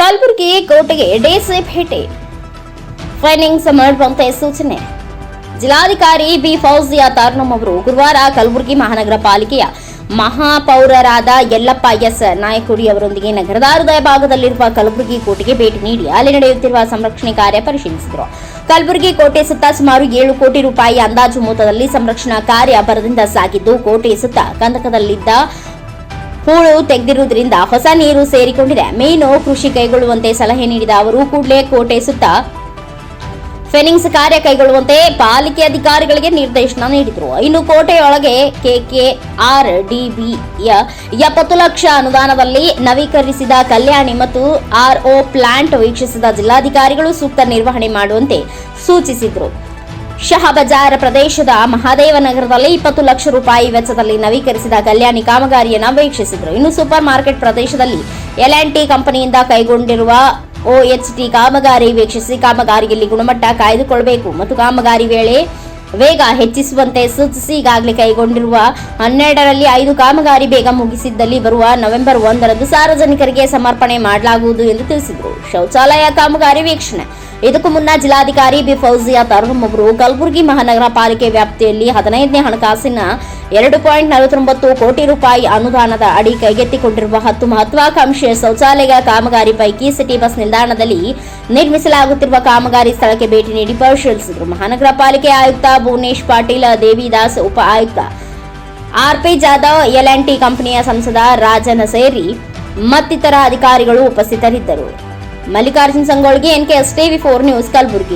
ಕಲಬುರಗಿ ಕೋಟೆಗೆ ಡೇಸೆ ಭೇಟಿ. ಫೈನಿಂಗ್ಸ್ ಮಾಡುವಂತೆ ಸೂಚನೆ. ಜಿಲ್ಲಾಧಿಕಾರಿ ಬಿ ಫೌಜಿಯಾ ತಾರ್ನಮ್ ಅವರು ಗುರುವಾರ ಕಲಬುರಗಿ ಮಹಾನಗರ ಪಾಲಿಕೆಯ ಮಹಾಪೌರರಾದ ಯಲ್ಲಪ್ಪ ಎಸ್ ನಾಯಕುಡಿ ಅವರೊಂದಿಗೆ ನಗರದ ಹೃದಯ ಭಾಗದಲ್ಲಿರುವ ಕಲಬುರಗಿ ಕೋಟೆಗೆ ಭೇಟಿ ನೀಡಿ, ಅಲ್ಲಿ ನಡೆಯುತ್ತಿರುವ ಸಂರಕ್ಷಣೆ ಕಾರ್ಯ ಪರಿಶೀಲಿಸಿದರು. ಕಲಬುರಗಿ ಕೋಟೆ ಸುತ್ತ ಸುಮಾರು ಏಳು ಕೋಟಿ ರೂಪಾಯಿ ಅಂದಾಜು ಮೊತ್ತದಲ್ಲಿ ಸಂರಕ್ಷಣಾ ಕಾರ್ಯ ಭರದಿಂದ ಸಾಗಿದ್ದು, ಕೋಟೆ ಸುತ್ತ ಕಂದಕದಲ್ಲಿದ್ದ ಹೂಳು ತೆಗೆದಿರುವುದರಿಂದ ಹೊಸ ನೀರು ಸೇರಿಕೊಂಡಿದೆ. ಮೀನು ಕೃಷಿ ಕೈಗೊಳ್ಳುವಂತೆ ಸಲಹೆ ನೀಡಿದ ಅವರು, ಕೂಡಲೇ ಕೋಟೆ ಸುತ್ತ ಫೆನಿಂಗ್ಸ್ ಕಾರ್ಯ ಕೈಗೊಳ್ಳುವಂತೆ ಪಾಲಿಕೆ ಅಧಿಕಾರಿಗಳಿಗೆ ನಿರ್ದೇಶನ ನೀಡಿದರು. ಇನ್ನು ಕೋಟೆಯೊಳಗೆ ಕೆಕೆಆರ್ ಡಿಬಿಯ ಎಪ್ಪತ್ತು ಲಕ್ಷ ಅನುದಾನದಲ್ಲಿ ನವೀಕರಿಸಿದ ಕಲ್ಯಾಣಿ ಮತ್ತು ಆರ್ಒ ಪ್ಲಾಂಟ್ ವೀಕ್ಷಿಸಿದ ಜಿಲ್ಲಾಧಿಕಾರಿಗಳು ಸೂಕ್ತ ನಿರ್ವಹಣೆ ಮಾಡುವಂತೆ ಸೂಚಿಸಿದರು. ಶಹಬಜಾರ್ ಪ್ರದೇಶದ ಮಹಾದೇವ ನಗರದಲ್ಲಿ ಇಪ್ಪತ್ತು ಲಕ್ಷ ರೂಪಾಯಿ ವೆಚ್ಚದಲ್ಲಿ ನವೀಕರಿಸಿದ ಕಲ್ಯಾಣಿ ಕಾಮಗಾರಿಯನ್ನು ವೀಕ್ಷಿಸಿದರು. ಇನ್ನು ಸೂಪರ್ ಮಾರ್ಕೆಟ್ ಪ್ರದೇಶದಲ್ಲಿ ಎಲ್ ಟಿ ಕಂಪನಿಯಿಂದ ಕೈಗೊಂಡಿರುವ ಒಎಚ್ಟಿ ಕಾಮಗಾರಿ ವೀಕ್ಷಿಸಿ ಕಾಮಗಾರಿಯಲ್ಲಿ ಗುಣಮಟ್ಟ ಕಾಯ್ದುಕೊಳ್ಳಬೇಕು ಮತ್ತು ಕಾಮಗಾರಿ ವೇಳೆ ವೇಗ ಹೆಚ್ಚಿಸುವಂತೆ ಸೂಚಿಸಿ ಈಗಾಗಲೇ ಕೈಗೊಂಡಿರುವ ಹನ್ನೆರಡರಲ್ಲಿ ಐದು ಕಾಮಗಾರಿ ಬೇಗ ಮುಗಿಸಿದ್ದಲ್ಲಿ ಬರುವ ನವೆಂಬರ್ ಒಂದರಂದು ಸಾರ್ವಜನಿಕರಿಗೆ ಸಮರ್ಪಣೆ ಮಾಡಲಾಗುವುದು ಎಂದು ತಿಳಿಸಿದರು. ಶೌಚಾಲಯ ಕಾಮಗಾರಿ ವೀಕ್ಷಣೆ. ಇದಕ್ಕೂ ಮುನ್ನ ಜಿಲ್ಲಾಧಿಕಾರಿ ಬಿ ಫೌಜಿಯಾ ತರುಣ್ ಅವರು ಕಲಬುರಗಿ ಮಹಾನಗರ ಪಾಲಿಕೆ ವ್ಯಾಪ್ತಿಯಲ್ಲಿ ಹದಿನೈದನೇ ಹಣಕಾಸಿನ ಎರಡು ಪಾಯಿಂಟ್ ನಲವತ್ತೊಂಬತ್ತು ಕೋಟಿ ರೂಪಾಯಿ ಅನುದಾನದ ಅಡಿ ಕೈಗೆತ್ತಿಕೊಂಡಿರುವ ಹತ್ತು ಮಹತ್ವಾಕಾಂಕ್ಷೆಯ ಶೌಚಾಲಯ ಕಾಮಗಾರಿ ಪೈಕಿ ಸಿಟಿ ಬಸ್ ನಿಲ್ದಾಣದಲ್ಲಿ ನಿರ್ಮಿಸಲಾಗುತ್ತಿರುವ ಕಾಮಗಾರಿ ಸ್ಥಳಕ್ಕೆ ಭೇಟಿ ನೀಡಿ ಪರಿಶೀಲಿಸಿದರು. ಮಹಾನಗರ ಪಾಲಿಕೆ ಆಯುಕ್ತ ಭುವನೇಶ್ ಪಾಟೀಲ್, ದೇವಿದಾಸ್ ಉಪ ಆಯುಕ್ತ ಆರ್ಪಿ ಜಾಧವ್, ಎಲ್ ಟಿ ಕಂಪನಿಯ ಸಂಸದ ರಾಜನ ಸೇರಿ ಮತ್ತಿತರ ಅಧಿಕಾರಿಗಳು ಉಪಸ್ಥಿತರಿದ್ದರು. Mallikarjun ಸಂಗೋಳ್ಗೆ NKS TV four news, Kalaburagi.